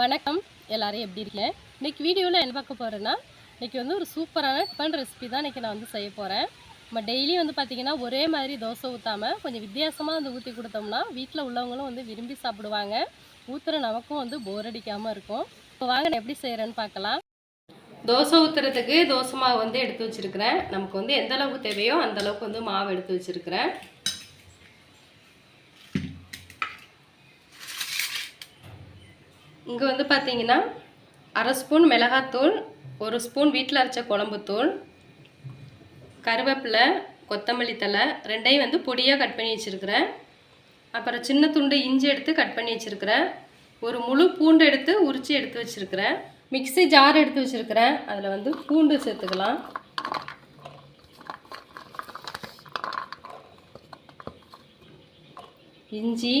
வணக்கம். எல்லாரும் எப்படி இருக்கேன் இன்றைக்கி வீடியோவில் என்ன பார்க்க போகிறேன்னா இன்றைக்கி வந்து ஒரு சூப்பரான டிஃபன் ரெசிபி தான் இன்றைக்கி நான் வந்து செய்ய போகிறேன் நம்ம டெய்லி வந்து பார்த்திங்கன்னா ஒரே மாதிரி தோசை ஊற்றாமல் கொஞ்சம் வித்தியாசமாக வந்து ஊற்றி கொடுத்தோம்னா வீட்டில் உள்ளவங்களும் வந்து விரும்பி சாப்பிடுவாங்க. ஊற்றுற நமக்கும் வந்து போர் அடிக்காமல் இருக்கும். இப்போ வாங்க நான் எப்படி செய்கிறேன்னு பார்க்கலாம். தோசை ஊற்றுறதுக்கு தோசை மாவு வந்து எடுத்து வச்சுருக்கிறேன். நமக்கு வந்து எந்த அளவுக்கு தேவையோ அந்த அளவுக்கு வந்து மாவு எடுத்து வச்சுருக்கிறேன். இங்கே வந்து பார்த்தீங்கன்னா அரை ஸ்பூன் மிளகாத்தூள் ஒரு ஸ்பூன் வீட்டில் அரைச்ச குழம்புத்தூள் கருவேப்பிலை கொத்தமல்லி தழை ரெண்டையும் வந்து பொடியாக கட் பண்ணி வச்சுருக்கிறேன். அப்புறம் சின்ன துண்டு இஞ்சி எடுத்து கட் பண்ணி வச்சுருக்கிறேன். ஒரு முழு பூண்டு எடுத்து உரித்து எடுத்து வச்சுருக்கிறேன். மிக்ஸி ஜார் எடுத்து வச்சுருக்கிறேன். அதில் வந்து பூண்டு சேர்த்துக்கலாம். இஞ்சி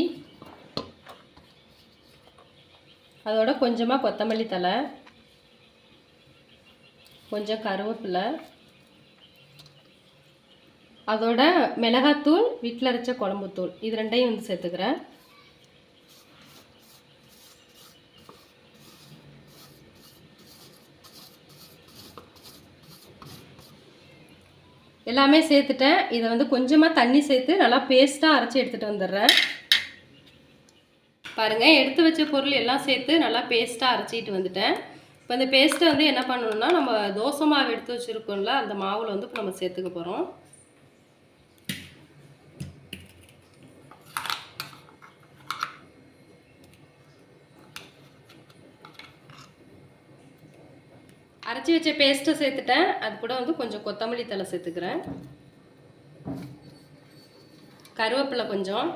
அதோட கொஞ்சமாக கொத்தமல்லி தழை கொஞ்சம் கருவேப்பிலை அதோட மிளகாத்தூள் வீட்டில் அரைச்ச குழம்புத்தூள் இது ரெண்டையும் வந்து சேர்த்துக்கிறேன். எல்லாமே சேர்த்துட்டேன். இதை வந்து கொஞ்சமாக தண்ணி சேர்த்து நல்லா பேஸ்ட்டாக அரைச்சி எடுத்துகிட்டு வந்துடுறேன். பாருங்கள் எடுத்து வச்ச பொருள் எல்லாம் சேர்த்து நல்லா பேஸ்ட்டாக அரைச்சிட்டு வந்துட்டேன். இப்போ இந்த பேஸ்ட்டை வந்து என்ன பண்ணணும்னா நம்ம தோசை மாவு எடுத்து வச்சுருக்கோம்ல அந்த மாவில் வந்து இப்போ நம்ம சேர்த்துக்க போகிறோம் அரைச்சி வச்ச பேஸ்ட்டை சேர்த்துட்டேன். அது கூட வந்து கொஞ்சம் கொத்தமல்லி தழை சேர்த்துக்கிறேன். கருவேப்பிலை கொஞ்சம்.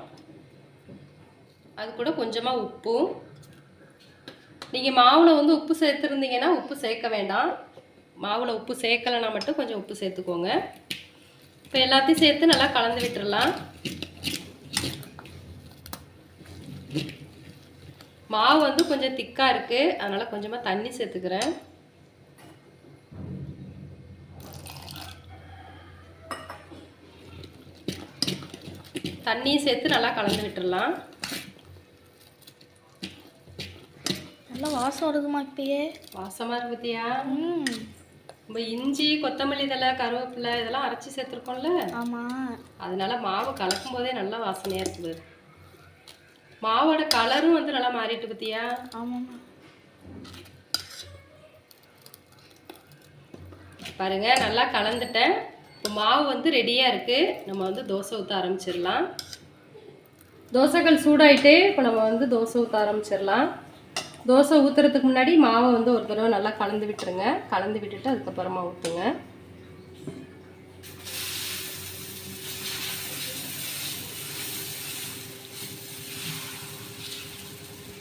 அது கூட கொஞ்சமாக உப்பு. நீங்கள் மாவில் வந்து உப்பு சேர்த்துருந்தீங்கன்னா உப்பு சேர்க்க வேண்டாம். மாவில் உப்பு சேர்க்கலைன்னா மட்டும் கொஞ்சம் உப்பு சேர்த்துக்கோங்க. இப்போ எல்லாத்தையும் சேர்த்து நல்லா கலந்து விட்டுடலாம் மாவு வந்து கொஞ்சம் திக்காக இருக்குது அதனால் கொஞ்சமாக தண்ணி சேர்த்துக்கிறேன். தண்ணியும் சேர்த்து நல்லா கலந்து விட்டுடலாம் நல்லா வாசம் வருதுமா இப்பயே. வாசமாக இருக்கு பார்த்தியா ம். நம்ம இஞ்சி கொத்தமல்லி தழை கருவேப்பிலை இதெல்லாம் அரைச்சி சேர்த்துருக்கோம்ல. ஆமாம் அதனால மாவு கலக்கும் போதே நல்லா வாசனையாக இருக்குது. மாவோட கலரும் வந்து நல்லா மாறிட்டு பார்த்தியா ஆமாம்மா. பாருங்க நல்லா கலந்துட்டேன். இப்போ மாவு வந்து ரெடியாக இருக்குது நம்ம வந்து தோசை ஊற்ற ஆரம்பிச்சிடலாம். தோசைகள் சூடாயிட்டு இப்போ நம்ம வந்து தோசை ஊற்ற ஆரம்பிச்சிடலாம். தோசை ஊற்றுறதுக்கு முன்னாடி மாவை வந்து ஒரு தடவை நல்லா கலந்து விட்டுருங்க. கலந்து விட்டுட்டு அதுக்கப்புறமா ஊற்றுங்க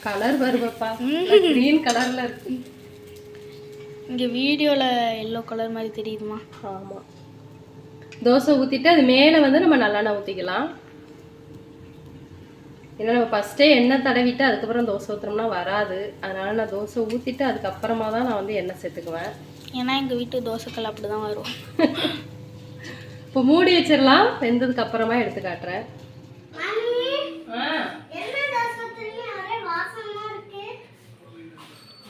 கலர் வருவப்பா. க்ரீன் கலரில் இருக்கு. இங்கே வீடியோவில் எல்லோ கலர் மாதிரி தெரியுதுமா? ஆமாம் தோசை ஊற்றிட்டு அது மேலே வந்து நம்ம நல்லெண்ணெய் ஊற்றிக்கலாம் ஏன்னா நம்ம ஃபஸ்ட்டே எண்ணெய் தடவிட்டு அதுக்கப்புறம் தோசை ஊற்றுறோம்னா வராது. அதனால் நான் தோசை ஊற்றிட்டு அதுக்கப்புறமா தான் நான் வந்து எண்ணெய் சேர்த்துக்குவேன். ஏன்னா எங்கள் வீட்டு தோசைக்கல் அப்படி தான் வரும். இப்போ மூடி வச்சிடலாம். வெந்ததுக்கு அப்புறமா எடுத்து காட்டுறேன். ஆ,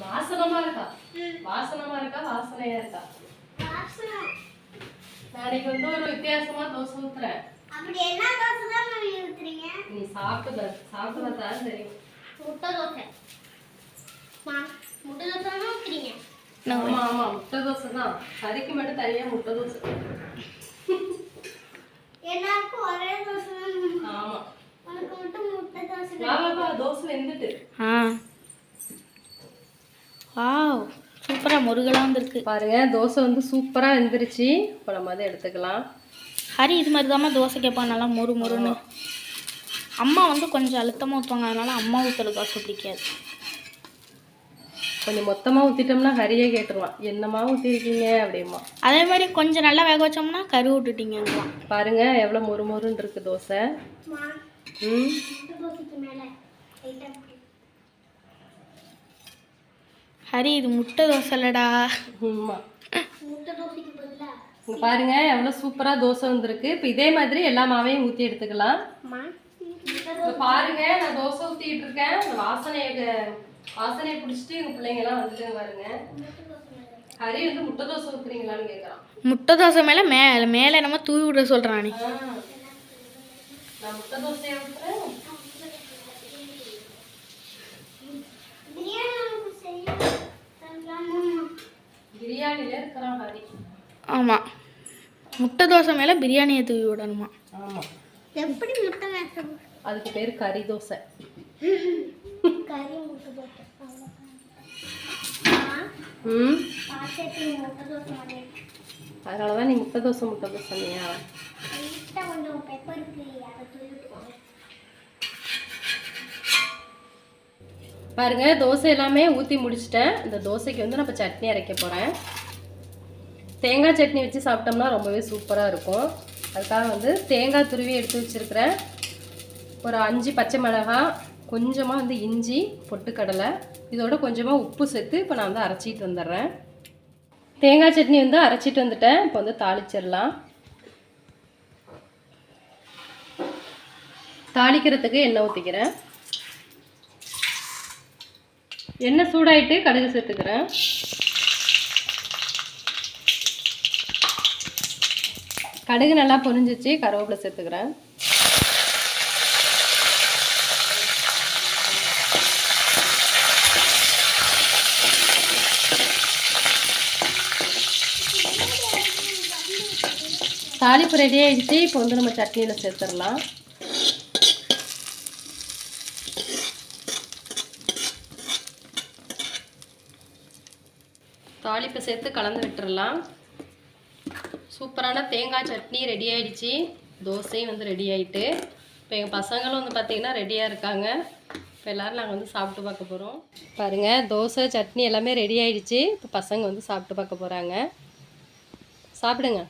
வாசனமா இருக்கா. வாசனமா இருக்கா? வாசனையா இருக்கா? நாளைக்கு வந்து ஒரு வித்தியாசமா தோசை ஊத்துறேன். அப்படி என்ன தோசை தான் மம்மி ஊத்துறீங்க? நீ சாப்பிட்டு சாப்பிட்டு தான் தெரியும். முட்டை தோசை. மா முட்டை தோசை தான் ஊத்துறீங்க? ஆமா ஆமா. முட்டை தோசை தான். கறிக்கு மட்டும் தனியா முட்டை தோசை. எல்லாருக்கும் ஒரே தோசை தான். ஆமா. உனக்கு மட்டும் முட்டை தோசை வா வா, வா. தோசை வெந்துட்டு. ஆ. வாவ். சூப்பராக முருகலாக வந்திருக்கு. பாருங்க தோசை வந்து சூப்பரா வெந்துருச்சு. இப்போ நம்ம அதை எடுத்துக்கலாம். ஹரி இது மாதிரி தாம்மா தோசை கேட்பான். நல்லா மொறு மொறுன்னு. அம்மா வந்து கொஞ்சம் அழுத்தமாக ஊற்றுவாங்க அதனால அம்மா ஊற்றுற தோசை பிடிக்காது. கொஞ்சம் மொத்தமா ஊத்திட்டோம்னா ஹரியே கேட்டுருவான். என்னமா ஊத்திருக்கீங்க? அப்படிமா அதே மாதிரி கொஞ்சம் நல்லா வேக வச்சோம்னா கரு விட்டுட்டீங்கலாம் பாருங்க எவ்வளவு மொறு மொறுன்னு இருக்கு தோசை. மா. ஹரி இது முட்டை தோசை இல்லடா. முட்டை தோசைக்கு இங்க பாருங்க எவ்வளவு சூப்பரா தோசை வந்திருக்கு. இப்போ இதே மாதிரி எல்லா மாவையும் ஊத்தி எடுத்துக்கலாம். பாருங்க நான் தோசை ஊத்திட்டு இருக்கேன். வாசனை வாசனையை பிடிச்சிட்டு எங்கள் பிள்ளைங்கலாம் வந்துட்டு பாருங்க. ஹரி வந்து முட்டை தோசை ஊற்றுறீங்களான்னு கேட்குறான் முட்டை தோசை மேலே மேலே மேலே என்னமோ தூவி விட சொல்கிறானே நான் முட்டை தோசையை ஊற்றுறேன் பிரியாணி உனக்கு செய்ய தரலாமா? பிரியாணியில் இருக்கிறான் ஹரி ஆமாம் முட்டை தோசை மேலே பிரியாணியை தூவி விடணுமா? ஆமாம் எப்படி முட்டை வேஷம் அதுக்கு பேர் கறி தோசை. கறி முட்டை தோசை. ம். தோசை அதனால தான் நீ முட்டை தோசை முட்டை தோசை சொன்னியா? பாருங்க தோசை எல்லாமே ஊற்றி முடிச்சிட்டேன். இந்த தோசைக்கு வந்து நம்ம சட்னி அரைக்க போகிறேன் தேங்காய் சட்னி வச்சு சாப்பிட்டோம்னா ரொம்பவே சூப்பராக இருக்கும். அதுக்காக வந்து தேங்காய் துருவி எடுத்து வச்சுருக்கிறேன். ஒரு அஞ்சு பச்சை மிளகாய் கொஞ்சமாக வந்து இஞ்சி பொட்டுக்கடலை இதோட கொஞ்சமாக உப்பு சேர்த்து இப்போ நான் வந்து அரைச்சிட்டு வந்துடுறேன். தேங்காய் சட்னி வந்து அரைச்சிட்டு வந்துட்டேன். இப்போ வந்து தாளிச்சிடலாம். தாளிக்கிறதுக்கு எண்ணெய் ஊற்றிக்கிறேன் எண்ணெய் சூடாயிட்டு கடுகு சேர்த்துக்கிறேன். கடுகு நல்லா பொரிஞ்சிச்சு கருவேப்பிலை சேர்த்துக்கிறேன். தாளிப்பு ரெடி ஆகிடுச்சு இப்போ வந்து நம்ம சட்னியில் சேர்த்துடலாம். தாளிப்பை சேர்த்து கலந்து விட்டுடலாம் சூப்பரான தேங்காய் சட்னி ரெடி ஆயிடுச்சு. தோசையும் வந்து ரெடி ஆயிட்டு. இப்போ எங்கள் பசங்களும் வந்து பார்த்திங்கன்னா ரெடியாக இருக்காங்க. இப்போ எல்லோரும் நாங்கள் வந்து சாப்பிட்டு பார்க்க போகிறோம் பாருங்கள் தோசை சட்னி எல்லாமே ரெடி ஆயிடுச்சு. இப்போ பசங்க வந்து சாப்பிட்டு பார்க்க போகிறாங்க சாப்பிடுங்க.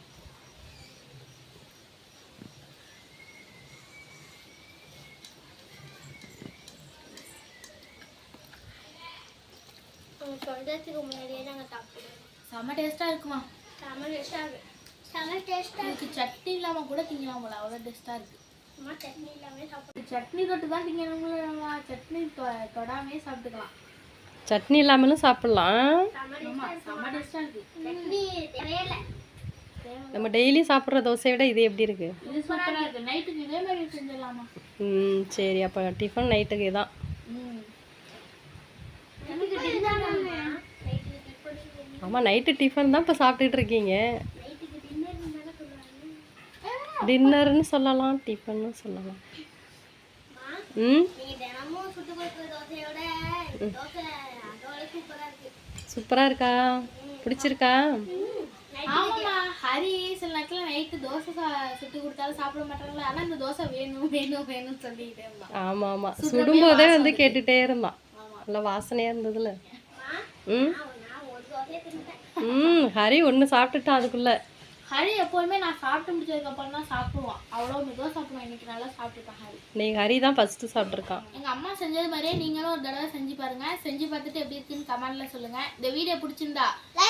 முன்னாடியே நாங்கள் சாப்பிடுவோம். செம்ம டேஸ்ட்டாக இருக்குமா? செம டேஸ்டாக செம டேஸ்டாக இதுக்கு சட்னி இல்லாமல் கூட திங்கலாம் போல அவ்வளோ டேஸ்ட்டாக இருக்குது சட்னி இல்லாமல் சாப்பிடுவோம் சட்னி தொட்டு தான் சட்னி தொடாமே சாப்பிட்டுக்கலாம். சட்னி இல்லாமலும் சாப்பிட்லாம். நம்ம டெய்லி சாப்பிட்ற தோசையை விட இது எப்படி செஞ்சிடலாமா? ம் சரி அப்போ டிஃபன் நைட்டுக்கு இதான். ஆமாம் நைட்டு டிஃபன் தான் இப்போ சாப்பிட்டுட்டு இருக்கீங்க நைட்டுக்கு டின்னர் தானே சொல்லுவாங்க டின்னர்னு சொல்லலாம் டிஃபன்னு சொல்லலாம். ம்? சூப்பராக இருக்கு? பிடிச்சிருக்கா? ஹரி சில நேரத்தில் நைட்டு தோசை சா சுட்டு கொடுத்தாலும் சாப்பிட மாட்டாங்களா? ஆனால் இந்த தோசை வேணும் வேணும் வேணும்னு சொல்லிக்கிட்டே இருந்தான் ஆமாம் ஆமாம் சுடும்போதே வந்து கேட்டுகிட்டே இருந்தான் நல்லா வாசனையாக இருந்ததுல. ம்? ம் ஹரி ஒன்று சாப்பிட்டுட்டான் அதுக்குள்ளே. ஹரி எப்போதுமே நான் சாப்பிட்டு முடிச்சதுக்கு அப்புறம் தான் சாப்பிடுவான். அவ்வளோ மெதுவாக சாப்பிடுவான். இன்னைக்கு நல்லா சாப்பிட்டுட்டான் ஹரி. நீங்கள் ஹரி தான் ஃபஸ்ட்டு சாப்பிட்ருக்கான் எங்க அம்மா செஞ்சது மாதிரியே நீங்களும் ஒரு தடவை செஞ்சு பாருங்க. செஞ்சு பார்த்துட்டு எப்படி இருக்குன்னு கமெண்ட்ல சொல்லுங்க. இந்த வீடியோ பிடிச்சிருந்தா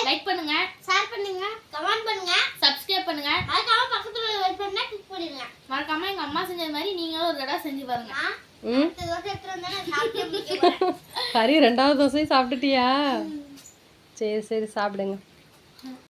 லைக் பண்ணுங்க. ஷேர் பண்ணுங்க. கமெண்ட் பண்ணுங்க. சப்ஸ்கிரைப் பண்ணுங்க. அதுக்காக பக்கத்துல வெயிட் பண்ணா கிளிக் பண்ணிடுங்க. மறக்காம எங்க அம்மா செஞ்சது மாதிரி நீங்களும் ஒரு தடவை செஞ்சு பாருங்க. நான் ம்? இந்த தோசை எடுத்துட்டு வந்தா நான் சாப்பிட்டு முடிக்க போறேன். ஹரி ரெண்டாவது தோசையும் சாப்பிட்டுட்டியா? சரி சரி சாப்பிடுங்க.